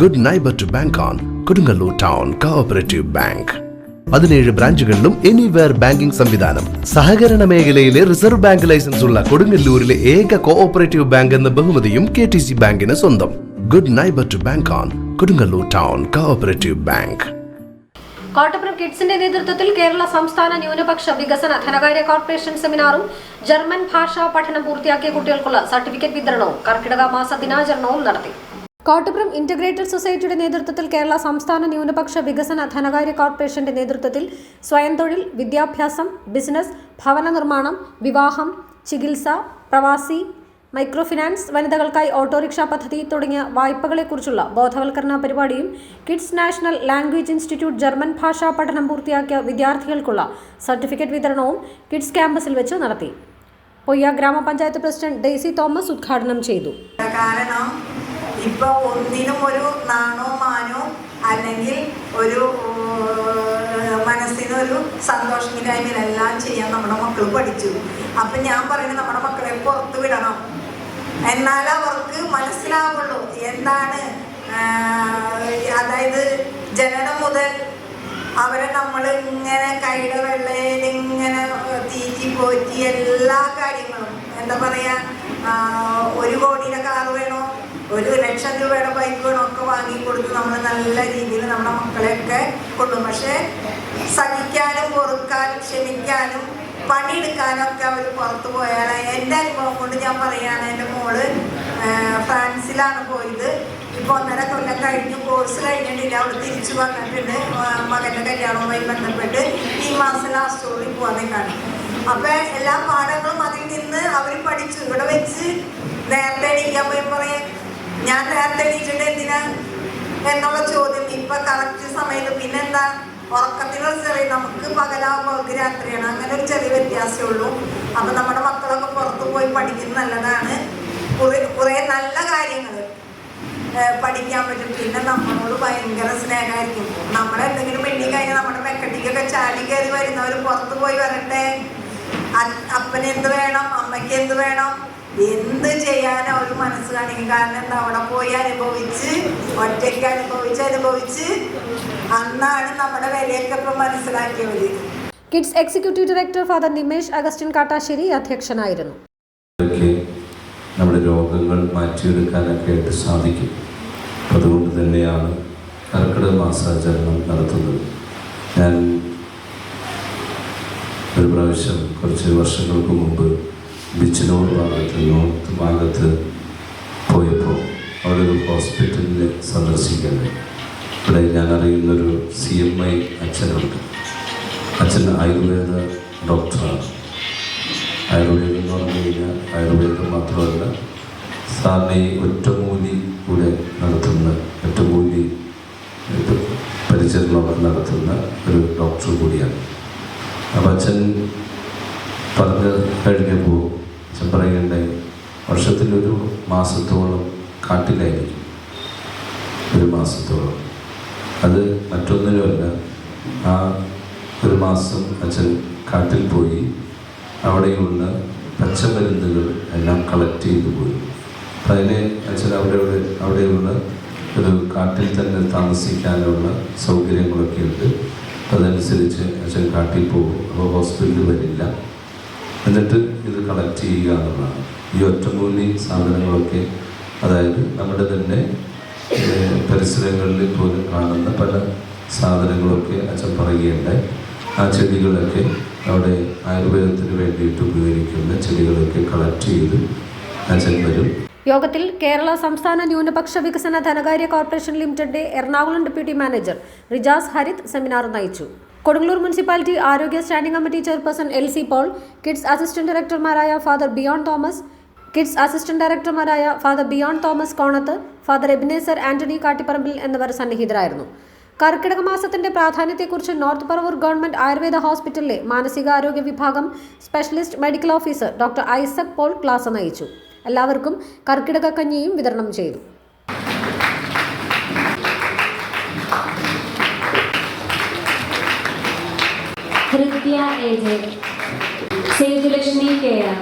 Good neighbour to bank on Kodungallur town cooperative bank പതിനേഴ് ബ്രാഞ്ചുകളിലും anywhere banking സംവിധാനം. സഹകരണ മേഖലയിലെ റിസർവ് ബാങ്ക് ലൈസൻസ് ഉള്ള കൊടുങ്ങല്ലൂരിലെ ഏക കോഓപ്പറേറ്റീവ് ബാങ്ക് എന്ന ബഹുമതിയും കെ ടി സി ബാങ്കിന് സ്വന്തം. Good neighbour to bank on Kodungallur town cooperative bank Kottappuram കിഡ്സിന്റെ നേതൃത്വത്തിൽ കേരള സംസ്ഥാന ന്യൂനപക്ഷ വികസന ധനകാര്യ കോർപ്പറേഷൻ സെമിനാറും ജർമ്മൻ ഭാഷാ പഠനം പൂർത്തിയാക്കിയ കുട്ടികൾക്കുള്ള സർട്ടിഫിക്കറ്റ് വിതരണവും കർക്കിടക മാസ ദിനാചരണവും നടത്തി. കോട്ടപ്പുറം ഇന്റഗ്രേറ്റഡ് സൊസൈറ്റിയുടെ നേതൃത്വത്തിൽ കേരള സംസ്ഥാന ന്യൂനപക്ഷ വികസന ധനകാര്യ കോർപ്പറേഷന്റെ നേതൃത്വത്തിൽ സ്വയം തൊഴിൽ വിദ്യാഭ്യാസം ബിസിനസ് ഭവന നിർമ്മാണം വിവാഹം ചികിത്സ പ്രവാസി മൈക്രോ ഫിനാൻസ് വനിതകൾക്കായി ഓട്ടോറിക്ഷ പദ്ധതി തുടങ്ങിയ വായ്പകളെക്കുറിച്ചുള്ള ബോധവൽക്കരണ പരിപാടിയും KIDS national language institute German ഭാഷാ പഠനം പൂർത്തിയാക്കിയ വിദ്യാർത്ഥികൾക്കുള്ള സർട്ടിഫിക്കറ്റ് വിതരണവും കിഡ്സ് ക്യാമ്പസിൽ വെച്ച് നടത്തി. പൊയ്യ ഗ്രാമപഞ്ചായത്ത് പ്രസിഡന്റ് ഡെയ്സി തോമസ് ഉദ്ഘാടനം ചെയ്തു. കാരണം ഇപ്പൊ ഒന്നിനും ഒരു നാണോ മാനോ അല്ലെങ്കിൽ ഒരു മനസ്സിനൊരു സന്തോഷമില്ലായ്മ എല്ലാം ചെയ്യാൻ നമ്മുടെ മക്കൾ പഠിച്ചു. അപ്പൊ ഞാൻ പറയുന്നത് നമ്മുടെ മക്കളെ പുറത്ത് വിടണം. എന്നാൽ അവർക്ക് മനസ്സിലാവുള്ളൂ എന്താണ് അതായത് ജനനം മുതൽ അവരെ നമ്മൾ ഇങ്ങനെ കൈയുടെ വെള്ളയിൽ ഇങ്ങനെ തീറ്റി പോറ്റി എല്ലാ കാര്യങ്ങളും. എന്താ പറയാ ഒരു കോടിയുടെ കാറ് വേണോ? ഒരു ലക്ഷം രൂപയുടെ ബൈക്കുകളൊക്കെ വാങ്ങി കൊടുത്ത് വാങ്ങിക്കൊടുത്ത് നമ്മൾ നല്ല രീതിയിൽ നമ്മുടെ മക്കളെയൊക്കെ കൊള്ളും പക്ഷേ സഹിക്കാനും പൊറുക്കാനും ക്ഷമിക്കാനും പണിയെടുക്കാനൊക്കെ അവർ പുറത്തു പോയാൽ എന്റെ അനുഭവം കൊണ്ട് ഞാൻ പറയുകയാണ് എന്റെ മോൾ ഫ്രാൻസിലാണ് പോയത്. ഇപ്പോൾ ഒന്നര കൊല്ലം കഴിഞ്ഞു കോഴ്സ് കഴിഞ്ഞിട്ടില്ല അവിടെ തിരിച്ചു വന്നിട്ടുണ്ട്. മകന്റെ കല്യാണവുമായി ബന്ധപ്പെട്ട് ഈ മാസം ലാസ്റ്റോടുകൂടി പോകാനേക്കാണ് അപ്പോൾ എല്ലാ പാഠങ്ങളും അതിൽ നിന്ന് അവർ പഠിച്ചു. ഇവിടെ വെച്ച് നേരത്തെ ഞാൻ നേരത്തെ എണീറ്റിട്ട് എന്തിനാ എന്നുള്ള ചോദ്യം. ഇപ്പൊ കറക്റ്റ് സമയത്ത് പിന്നെന്താ? ഉറക്കത്തിനൊരു ചെറിയ നമുക്ക് പകലാവുമ്പോൾ അവർക്ക് രാത്രിയാണ്. അങ്ങനെ ഒരു ചെറിയ വ്യത്യാസമേ ഉള്ളൂ. അപ്പൊ നമ്മുടെ മക്കളൊക്കെ പുറത്തു പോയി പഠിക്കുന്നത് നല്ലതാണ്. കുറെ നല്ല കാര്യങ്ങൾ പഠിക്കാൻ പറ്റും. പിന്നെ നമ്മളോട് ഭയങ്കര സ്നേഹമായിരിക്കും. നമ്മളെന്തെങ്കിലും വേണ്ടി കഴിഞ്ഞാൽ നമ്മുടെ മെക്കട്ടിക്കൊക്കെ ചാടി കയറി വരുന്നവർ പുറത്തു പോയി വരട്ടെ. അപ്പന് എന്ത് വേണം? അമ്മയ്ക്ക് എന്ത് വേണം? എന്ത് ചെയ്യാനോ ഒരു മനസ്സ് കാണിക്കും കാരണം എന്താ അവിടെ പോയി അനുഭവിച്ച് ഒറ്റയ്ക്ക് അനുഭവിച്ച് അനുഭവിച്ച് അന്നാണ് നമ്മുടെ വിലയൊക്കെ ഇപ്പം മനസ്സിലാക്കിയവര്. KIDS executive director father Nimesh Augustine Kattassery അധ്യക്ഷനായിരുന്നു. നമ്മുടെ രോഗങ്ങൾ മാറ്റിയെടുക്കാനൊക്കെ ആയിട്ട് സാധിക്കും. അതുകൊണ്ട് തന്നെയാണ് കർക്കിടക മാസാചരണം നടത്തുന്നത്. ഞാൻ ഒരു പ്രാവശ്യം കുറച്ച് വർഷങ്ങൾക്ക് മുമ്പ് ബിച്ചിനോട് ഭാഗത്ത് നോർത്ത് ഭാഗത്ത് പോയപ്പോൾ അവിടെ ഒരു ഹോസ്പിറ്റലിൽ സന്ദർശിക്കുന്നത് ഇവിടെ ഞാൻ അറിയുന്നൊരു സി എം ഐ അച്ഛനുണ്ട്. അച്ഛൻ ആയുർവേദ ഡോക്ടറാണ്. ആയുർവേദം എന്ന് പറഞ്ഞു കഴിഞ്ഞാൽ ആയുർവേദം മാത്രമല്ല സാറിനെ ഈ ഒറ്റമൂലി കൂടെ നടത്തുന്ന ഒറ്റമൂലി പരിചരണം പരിചരണമൊക്കെ നടത്തുന്ന ഒരു ഡോക്ടർ കൂടിയാണ്. അപ്പം അച്ഛൻ പറഞ്ഞ് കഴിഞ്ഞപ്പോൾ അച്ഛൻ പറയുകയുണ്ടായി. വർഷത്തിലൊരു മാസത്തോളം കാട്ടിലായിരിക്കും. ഒരു മാസത്തോളം. അത് മറ്റൊന്നിനുമല്ല. ആ ഒരു മാസം അച്ഛൻ കാട്ടിൽ പോയി. അവിടെയുള്ള പച്ചമരുന്നുകൾ എല്ലാം കളക്ട് ചെയ്തു പോയി. അപ്പം അതിനെ അച്ഛൻ അവിടെ അവിടെ അവിടെയുള്ള ഒരു കാട്ടിൽ തന്നെ താമസിക്കാനുള്ള സൗകര്യങ്ങളൊക്കെ ഉണ്ട്. അതനുസരിച്ച് അച്ഛൻ കാട്ടിൽ പോകും. അപ്പോൾ ഹോസ്പിറ്റലിൽ വരില്ല. എന്നിട്ട് ഇത് കളക്ട് ചെയ്യുക എന്നുള്ളതാണ്. ഈ ഒറ്റമൂലി സാധനങ്ങളൊക്കെ അതായത് നമ്മുടെ തന്നെ പരിസരങ്ങളിൽ പോലും കാണുന്ന പല സാധനങ്ങളൊക്കെ അച്ഛൻ പറയുകയുണ്ടായി. ആ ചെടികളൊക്കെ അവിടെ ആയുർവേദത്തിന് വേണ്ടിയിട്ട് ഉപയോഗിക്കുന്ന ചെടികളൊക്കെ കളക്ട് ചെയ്ത് അച്ഛൻ വരും. യോഗത്തിൽ കേരള സംസ്ഥാന ന്യൂനപക്ഷ വികസന ധനകാര്യ കോർപ്പറേഷൻ ലിമിറ്റഡിന്റെ Ernakulam deputy manager Rijas Harith seminar നയിച്ചു. കൊടുങ്ങല്ലൂർ മുനിസിപ്പാലിറ്റി ആരോഗ്യ standing committee chairperson L C Paul KIDS assistant ഡയറക്ടർമാരായ father Biyon Thomas KIDS assistant ഡയറക്ടർമാരായ father Biyon Thomas Konath father Ebenezer Antony Kattiparambil എന്നിവർ സന്നിഹിതരായിരുന്നു. കർക്കിടക മാസത്തിന്റെ പ്രാധാന്യത്തെക്കുറിച്ച് നോർത്ത് പറവൂർ ഗവൺമെന്റ് ആയുർവേദ ഹോസ്പിറ്റലിലെ മാനസികാരോഗ്യ വിഭാഗം specialist medical officer doctor Isaac Paul class നയിച്ചു. എല്ലാവർക്കും കർക്കിടക കഞ്ഞിയും വിതരണം ചെയ്തു. Hridya A J Sethulakshmi K R.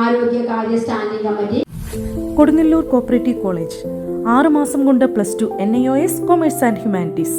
ആരോഗ്യകാര്യ standing committee. Kodungallur cooperative college ആറ് മാസം കൊണ്ട് plus two N I O S commerce and humanities.